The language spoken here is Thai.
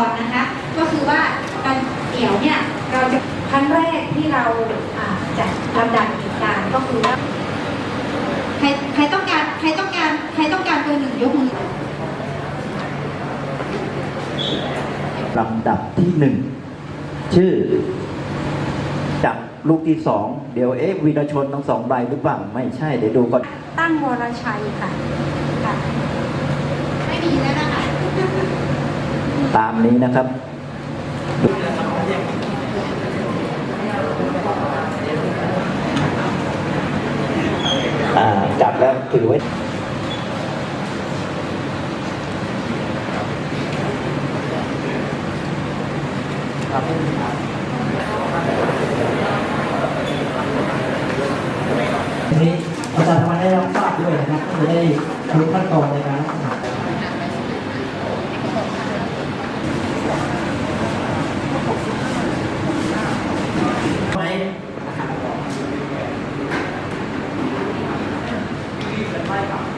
อนนะคะ ก็คือว่าการเดี่ยวเนี่ยเราจะครั้งแรกที่เราอ่าจะลำดับเหตุการณ์ก็คือว่าใครใครต้องการใครต้องการใครต้องการเบอร์หนึ่งยกมือลำดับที่หนึ่งชื่อจับลูกที่สองเดี๋ยวเอ๊ะวีรชนทั้งสองใบหรือเปล่าไม่ใช่เดี๋ยวดูก่อนตั้งวรชัยค่ะค่ะ ไม่มีแล้วนะคะ ตามนี้นะครับจับแล้วถือไว้นี้ประชาสัมพันธ์ให้รับทราบด้วยนะครับจะได้รู้ขั้นตอนในการรักษาไหม อ